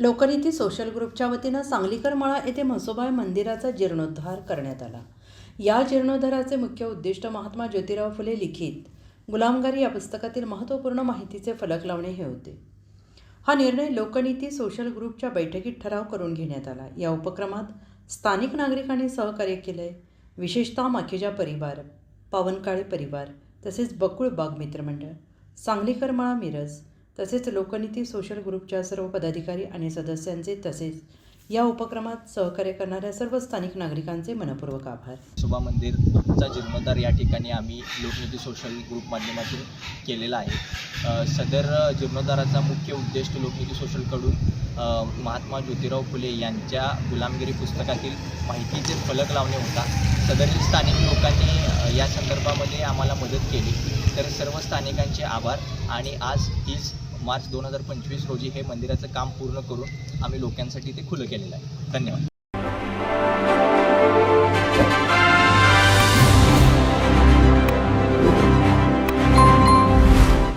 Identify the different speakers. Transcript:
Speaker 1: Lokniti social ग्रुपच्या वतीनं सांगलीकर मळा येथे म्हसोबा मंदिराचा जीर्णोद्धार करण्यात आला. या जीर्णोद्धाराचे मुख्य उद्दिष्ट महात्मा ज्योतिराव फुले लिखित गुलामगारी या पुस्तकातील महत्त्वपूर्ण माहितीचे फलक लावणे हे होते. हा निर्णय लोकनीती सोशल ग्रुपच्या बैठकीत ठराव करून घेण्यात आला. या उपक्रमात स्थानिक नागरिकांनी सहकार्य केले. विशेषतः माखेजा परिवार पावनकाळे परिवार तसेच बकुळ बाग मित्रमंडळ सांगलीकर मळा मिरज तसेच लोकनीती सोशल ग्रुपच्या सर्व पदाधिकारी आणि सदस्यांचे तसेच या उपक्रमात सहकार्य करणाऱ्या सर्व स्थानिक नागरिकांचे मनपूर्वक आभार.
Speaker 2: शुभा मंदिरचा जीर्णोद्धार या ठिकाणी आम्ही लोकनीती सोशल ग्रुप माध्यमातून केलेला आहे. सदर जीर्णोद्धाराचा मुख्य उद्देश लोकनीती सोशलकडून महात्मा ज्योतिराव फुले यांच्या गुलामगिरी पुस्तकातील माहितीचे फलक लावणे होता. सदरील स्थानिक लोकांनी या संदर्भामध्ये आम्हाला मदत केली. तर सर्व स्थानिकांचे आभार आणि आज तीच मार्च दोन हजार पंचवीस रोजी हे मंदिराचं काम पूर्ण करून आम्ही लोकांसाठी ते खुलं केलेलं आहे. धन्यवाद.